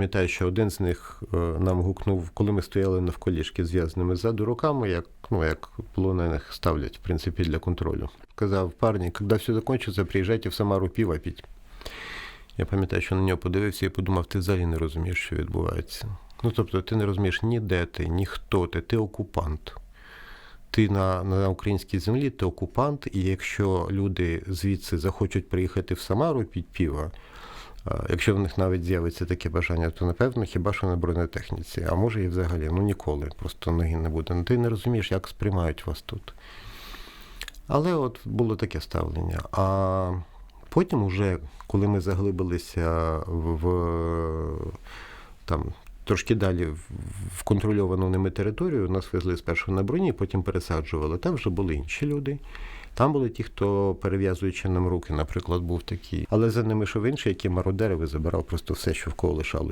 пам'ятаю, що один з них е, нам гукнув, коли ми стояли навколішки зв'язаними ззаду руками, як, ну, як полонених ставлять, в принципі, для контролю. Казав, парні, коли все закінчиться, приїжджайте в Самару пиво піть. Я пам'ятаю, що на нього подивився і подумав, ти взагалі не розумієш, що відбувається. Ну, тобто, ти не розумієш ні де ти, ні хто ти, ти окупант. Ти на, на українській землі, ти окупант, і якщо люди звідси захочуть приїхати в Самару під піва, якщо в них навіть з'явиться таке бажання, то напевно хіба що на бронетехніці, а може і взагалі, ну ніколи, просто ноги не буде. Ну, ти не розумієш, як сприймають вас тут. Але от було таке ставлення. А потім, уже, коли ми заглибилися в, в там, трошки далі в, контрольовану ними територію, нас везли спершу на броні, потім пересаджували. Там вже були інші люди. Там були ті, хто перев'язуючи нам руки, наприклад, був такий. Але за ними що інші, які мародерив і забирав просто все, що в кого лишалося.